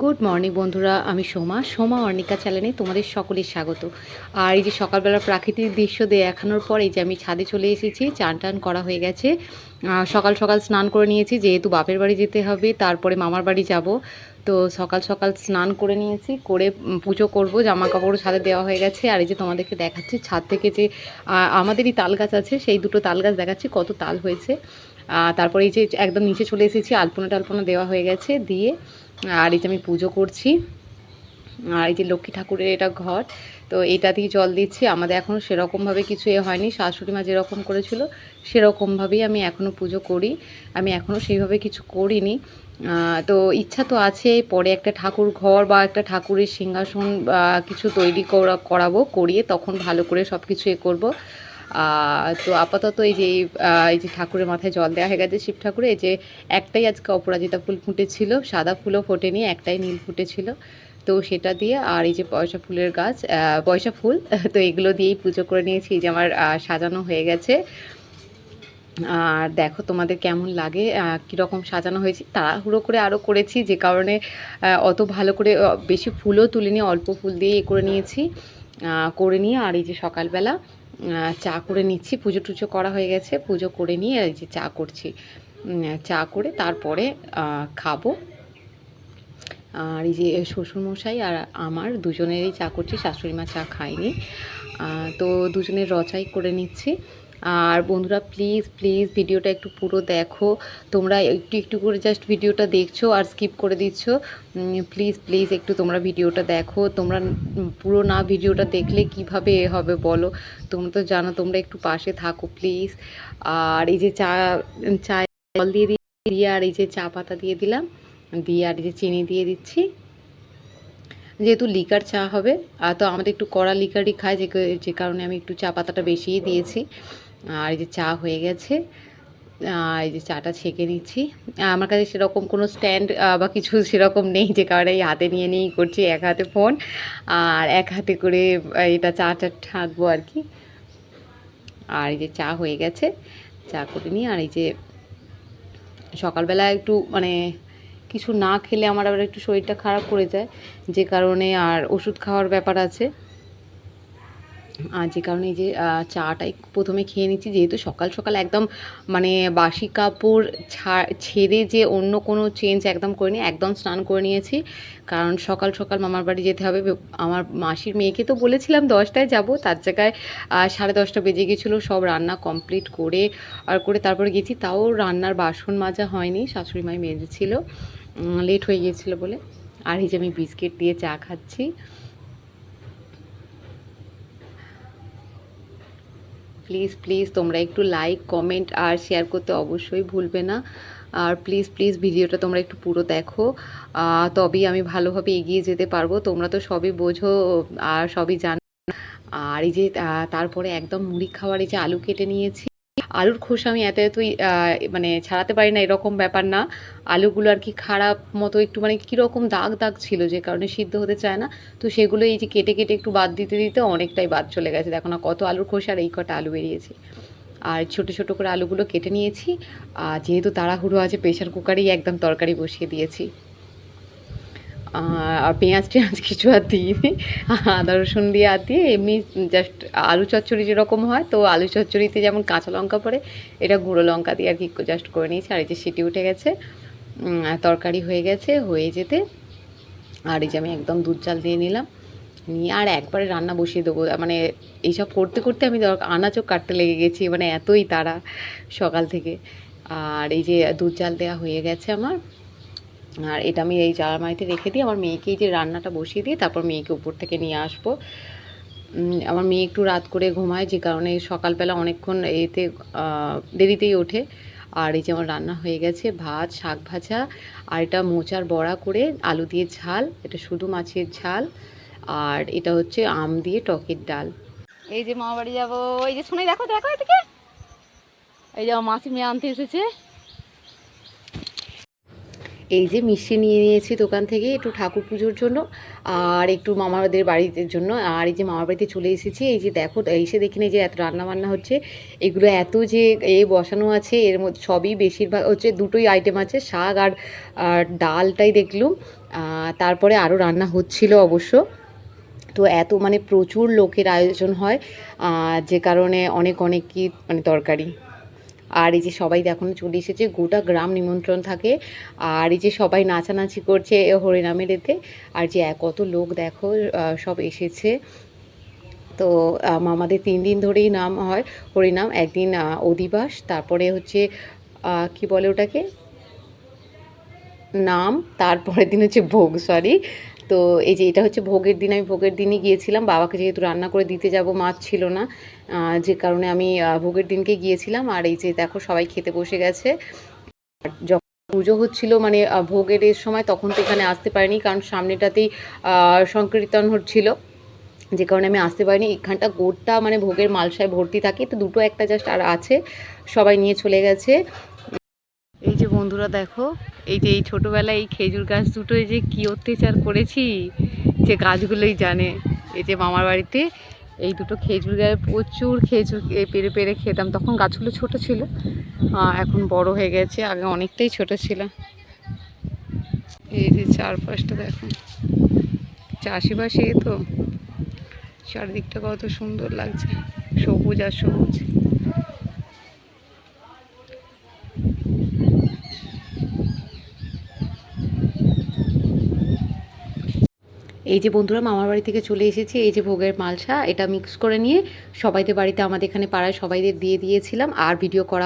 Good morning বন্ধুরা। আমি সোমা। সোমা অর্ণিকা চ্যানেলে তোমাদের সকলের স্বাগত। আর এই যে সকালবেলা প্রাকৃতিক দৃশ্য দেখানোর পর এই যে আমি ছাদে চলে এসেছি, চান টান করা হয়ে গেছে। সকাল সকাল স্নান করে নিয়েছি, যেহেতু বাপের বাড়ি যেতে হবে, তারপরে মামার বাড়ি যাব। তো সকাল সকাল স্নান করে নিয়েছি, করে পুজো করব জামা কাপড় ছাদে দেওয়া হয়ে গেছে। আর এই যে তোমাদেরকে দেখাচ্ছি, ছাদ থেকে যে আমাদেরই তাল গাছ আছে, সেই দুটো তাল গাছ দেখাচ্ছি, কত তাল হয়েছে। তারপরে এই যে একদম নিচে চলে এসেছি, আলপনা টালপনা দেওয়া হয়ে গেছে, দিয়ে আর এই যে আমি পুজো করছি। আর এই যে লক্ষ্মী ঠাকুরের এটা ঘর, তো এটা দিয়ে জল দিচ্ছি। আমাদের এখনও সেরকমভাবে কিছু এ হয়নি। শাশুড়ি মা যেরকম করেছিল, সেরকমভাবেই আমি এখনও পুজো করি। আমি এখনও সেইভাবে কিছু করিনি। তো ইচ্ছা তো আছে, পরে একটা ঠাকুর ঘর বা একটা ঠাকুরের সিংহাসন কিছু তৈরি করা, করাবো, করিয়ে তখন ভালো করে সব কিছু এ করব। তো আপাতত এই যে এই যে ঠাকুরের মাথায় জল দেওয়া হয়ে গেছে শিব ঠাকুরে, এই যে একটাই আজকে অপরাজিতা ফুল ফুটেছিল, সাদা ফুলও ফোটেনি, একটাই নীল ফুটেছিল। তো সেটা দিয়ে আর এই যে পয়সা ফুলের গাছ পয়সা ফুল, তো এগুলো দিয়েই পুজো করে নিয়েছি, এই যে আমার সাজানো হয়ে গেছে। আর দেখো তোমাদের কেমন লাগে কীরকম সাজানো হয়েছে, তাড়াহুড়ো করে আরও করেছি, যে কারণে অত ভালো করে বেশি ফুলও তুলিনি, অল্প ফুল দিয়ে এ করে নিয়েছি। করে নিয়ে আর এই যে সকালবেলা চা করে নিচ্ছি, পুজো টুজো করা হয়ে গেছে, পুজো করে নিয়ে এই যে চা করছি। চা করে তারপরে খাব। আর এই যে শ্বশুরমশাই আর আমার দুজনেরই চা করছি শাশুড়ি মা চা খায়নি। তো দুজনের রচাই করে নিচ্ছি। আর বন্ধুরা প্লিজ প্লিজ ভিডিওটা একটু পুরো দেখো। তোমরা একটু একটু করে জাস্ট ভিডিওটা দেখছ আর স্কিপ করে দিচ্ছ। প্লিজ প্লিজ একটু তোমরা ভিডিওটা দেখো। তোমরা পুরো না ভিডিওটা দেখলে কীভাবে এ হবে বলো? তোমরা তো জানো, তোমরা একটু পাশে থাকো প্লিজ আর এই যে চা চা জল দিয়ে দিয়ে আর এই যে চা পাতা দিয়ে দিলাম। দিয়ে আর এই যে চিনি দিয়ে দিচ্ছি। যেহেতু লিকার চা হবে আর তো আমাদের একটু কড়া লিকারই খায়, যে যে কারণে আমি একটু চা পাতাটা বেশিই দিয়েছি। আর এই যে চা হয়ে গেছে এই যে চাটা ছেঁকে নিচ্ছি। আমার কাছে সেরকম কোনো স্ট্যান্ড বা কিছু সেরকম নেই, যে কারণে এই হাতে নিয়ে নিয়েই করছি, এক হাতে ফোন আর এক হাতে করে এটা চাটা ঠাকবো আর কি। আর এই যে চা হয়ে গেছে, চা করে নিই আর এই যে সকালবেলা একটু মানে কিছু না খেলে আমার আবার একটু শরীরটা খারাপ করে যায়, যে কারণে আর ওষুধ খাওয়ার ব্যাপার আছে। আর যে কারণে এই যে চাটাই প্রথমে খেয়ে নিচ্ছি, যেহেতু সকাল সকাল একদম মানে বাসি কাপড় ছেড়ে যে অন্য কোনো চেঞ্জ একদম করিনি একদম স্নান করে নিয়েছি। কারণ সকাল সকাল মামার বাড়ি যেতে হবে আমার মাসির মেয়েকে তো বলেছিলাম দশটায় যাব, তার জায়গায় সাড়ে দশটা বেজে গেছিল সব রান্না কমপ্লিট করে, আর করে তারপরে গেছি, তাও রান্নার বাসন মাজা হয়নি, শাশুড়ি মাই মেজেছিল লেট হয়ে গিয়েছিল বলে। আর এই যে আমি বিস্কিট দিয়ে চা খাচ্ছি। প্লিজ প্লিজ তোমরা একটু লাইক কমেন্ট আর শেয়ার করতে অবশ্যই ভুলবে না। আর প্লিজ প্লিজ ভিডিওটা তোমরা একটু পুরো দেখো। তবেই আমি ভালোভাবে এগিয়ে যেতে পারব। তোমরা তো সবই বোঝো আর সবই জানো। আর এই যে তারপরে একদম মুড়ি খাওয়ার এই যে আলু কেটে নিয়েছি। আলুর খোসা আমি এত এতই মানে ছাড়াতে পারি না, এরকম ব্যাপার না। আলুগুলো আর কি খারাপ মতো একটু মানে কীরকম দাগ দাগ ছিল যে কারণে সিদ্ধ হতে চায় না। তো সেগুলো এই যে কেটে কেটে একটু বাদ দিতে দিতে অনেকটাই বাদ চলে গেছে। দেখো না কত আলুর খোসা আর এই কটা আলু বেরিয়েছে। আর ছোট ছোট করে আলুগুলো কেটে নিয়েছি। আর যেহেতু তাড়াহুড়ো আছে, প্রেশার কুকারেই একদম তরকারি বসিয়ে দিয়েছি। আর পেঁয়াজ টেঁয়াজ কিছু আর দিইনি। আদা, রসুন দিয়ে আর দিয়ে এমনি জাস্ট আলু চচ্চড়ি যেরকম হয়, তো আলু চচ্চড়িতে যেমন কাঁচা লঙ্কা পড়ে, এটা গুঁড়ো লঙ্কা দিয়ে আর কি জাস্ট করে নিয়েছি। আর এই যে সিটি উঠে গেছে তরকারি হয়ে গেছে, হয়ে যেতে। আর এই যে আমি একদম দুধ চাল দিয়ে নিলাম। নিয়ে আর একবারে রান্না বসিয়ে দেবো। মানে এইসব করতে করতে আমি আনাচও কাটতে লেগে গেছি মানে এতই তাড়া সকাল থেকে। আর এই যে দুধ চাল দেওয়া হয়ে গেছে আমার। আর এটা আমি এই জালমারিতে রেখে দিই। আমার মেয়েকে এই যে রান্নাটা বসিয়ে দিয়ে তারপর মেয়েকে উপর থেকে নিয়ে আসব। আমার মেয়ে একটু রাত করে ঘুমায়, যে কারণে সকালবেলা অনেকক্ষণ এতে দেরিতেই ওঠে। আর এই যে আমার রান্না হয়ে গেছে, ভাত, শাক ভাজা, আর এটা মোচার বড়া করে আলু দিয়ে ঝাল, এটা শুধু মাছের ঝাল, আর এটা হচ্ছে আম দিয়ে টকের ডাল। এই যে মামা বাড়ি যাব, এই যে শুনে দেখো দেখো এই যে মাসি মেয়ে আনতে এসেছে। এই যে মিষ্টি নিয়ে নিয়েছি দোকান থেকে একটু ঠাকুর পুজোর জন্য আর একটু মামাদের বাড়িতে জন্য। আর এই যে মামার বাড়িতে চলে এসেছি, এই যে দেখো এসে দেখি না যে এত রান্না বান্না হচ্ছে। এগুলো এত যে এ বসানো আছে, এর মধ্যে সবই বেশিরভাগ হচ্ছে দুটোই আইটেম আছে, শাক আর আর ডালটাই দেখলুম। তারপরে আরও রান্না হচ্ছিল অবশ্য। তো এত মানে প্রচুর লোকের আয়োজন হয় যে কারণে অনেক অনেক কি মানে তরকারি। আর এই যে সবাই এখন চলে এসেছে, গোটা গ্রাম নিমন্ত্রণ থাকে। আর এই যে সবাই নাচানাচি করছে হরিনামের এতে। আর যে কত লোক দেখো সব এসেছে। তো আমাদের তিন দিন ধরেই নাম হয় হরিনাম। একদিন অধিবাস, তারপরে হচ্ছে কি বলে ওটাকে? নাম, তারপরের দিন হচ্ছে ভোগ সরি তো এই যে এটা হচ্ছে ভোগের দিন, আমি ভোগের দিনই গিয়েছিলাম। বাবাকে যেহেতু রান্না করে দিতে যাব, মাছ ছিল না যে কারণে আমি ভোগের দিনকে গিয়েছিলাম। আর এই যে দেখো, সবাই খেতে বসে গেছে। যখন পুজো হচ্ছিল মানে ভোগের সময়, তখন তো এখানে আসতে পারিনি, কারণ সামনেটাতেই সংকীর্তন হচ্ছিল। যে কারণে আমি আসতে পারিনি। এখানটা গোটা মানে ভোগের মালসায় ভর্তি থাকে। তো দুটো একটা জাস্ট আর আছে। সবাই নিয়ে চলে গেছে। বন্ধুরা দেখো, এই যে এই ছোটোবেলায় এই খেজুর গাছ দুটোয় যে কী অত্যাচার করেছি, যে গাছগুলোই জানে। এই যে মামার বাড়িতে এই দুটো খেজুর গায়ে প্রচুর খেজুর পেরে পেরে খেতাম। তখন গাছগুলো ছোট ছিল এখন বড় হয়ে গেছে, আগে অনেকটাই ছোট ছিল। এই যে চারপাশটা দেখো, চাষিবাসি তো, চারদিকটা কত সুন্দর লাগছে, সবুজ আর সবুজ। এই যে বন্ধুরা, মামার বাড়ি থেকে চলে এসেছি। এই যে ভোগের মালসা, এটা মিক্স করে নিয়ে সবাইদের বাড়িতে, আমাদের এখানে পাড়ায় সবাইদের দিয়ে দিয়েছিলাম। আর ভিডিও করা